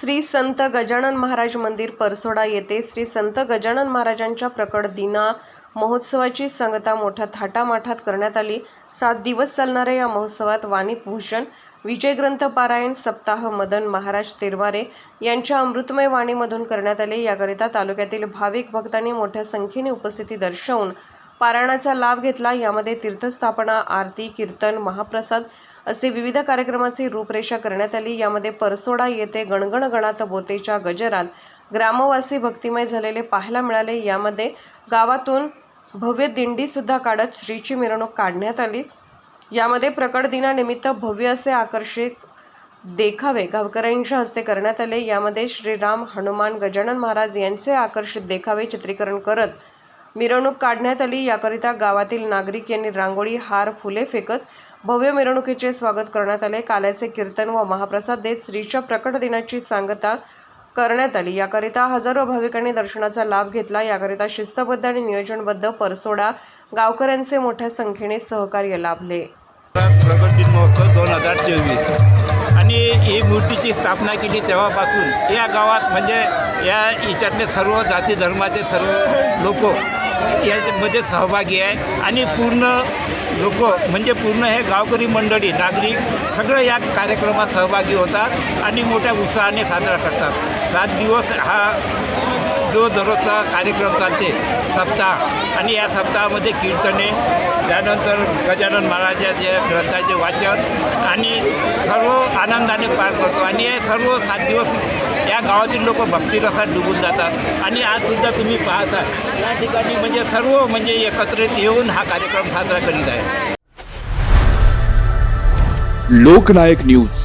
श्री संत गजानन महाराज मंदिर परसोडा येथे श्री संत गजानन महाराजांच्या प्रकट दिना महोत्सवाची सांगता मोठ्या थाटामाठात करण्यात आली. सात दिवस चालणाऱ्या या महोत्सवात वाणीभूषण विजय ग्रंथ पारायण सप्ताह मदन महाराज तेरवारे यांच्या अमृतमय वाणीमधून करण्यात आले. याकरिता तालुक्यातील भाविक भक्तांनी मोठ्या संख्येने उपस्थिती दर्शवून पारायणाचा लाभ घेतला. यामध्ये तीर्थस्थापना आरती कीर्तन महाप्रसाद असे विविध कार्यक्रमाची रूपरेषा करण्यात आली. यामध्ये परसोडा येथे गणगण गणात बोतेच्या गजरात ग्रामवासी भक्तिमय झालेले पाहायला मिळाले. यामध्ये गावातून भव्य दिंडीसुद्धा काढत श्रीची मिरवणूक काढण्यात आली. यामध्ये प्रकट दिनानिमित्त भव्य असे आकर्षक देखावे गावकऱ्यांच्या हस्ते करण्यात आले. यामध्ये श्रीराम हनुमान गजानन महाराज यांचे आकर्षित देखावे चित्रीकरण करत मिरवणूक काढण्यात आली. याकरिता गावातील नागरिक यांनी रांगोळी हार फुले फेकत भव्य मिरवणुकीचे स्वागत करण्यात आले. काल्याचे कीर्तन व महाप्रसाद देत श्रीच्या प्रकट दिनाची सांगता करण्यात आली. याकरिता हजारो भाविकांनी दर्शनाचा लाभ घेतला. याकरिता शिस्तबद्ध आणि नियोजनबद्ध परसोडा गावकऱ्यांचे मोठ्या संख्येने सहकार्य लाभले. प्रगट दिन महोत्सव दोन हजार चोवीस. आणि ही मूर्तीची स्थापना केली तेव्हापासून. या गावात म्हणजे या याच्यातले सर्व जाती धर्माचे सर्व लोक यामध्ये सहभागी आहे. आणि पूर्ण लोक म्हणजे पूर्ण हे गावकरी मंडळी नागरिक सगळं या कार्यक्रमात सहभागी होतात आणि मोठ्या उत्साहाने साजरा करतात. सात दिवस हा जो दररोजचा कार्यक्रम चालते सप्ताह आणि या सप्ताहामध्ये कीर्तने त्यानंतर गजानन महाराजाचे ग्रंथाचे वाचन आणि सर्व आनंदाने पार करतो. आणि हे सर्व सात दिवस या गावातील लोक भक्तिरसात डुबून जातात. आणि आजसुद्धा तुम्ही पाहता या ठिकाणी म्हणजे सर्व म्हणजे एकत्रित येऊन हा कार्यक्रम साजरा करीत आहे. लोकनायक न्यूज.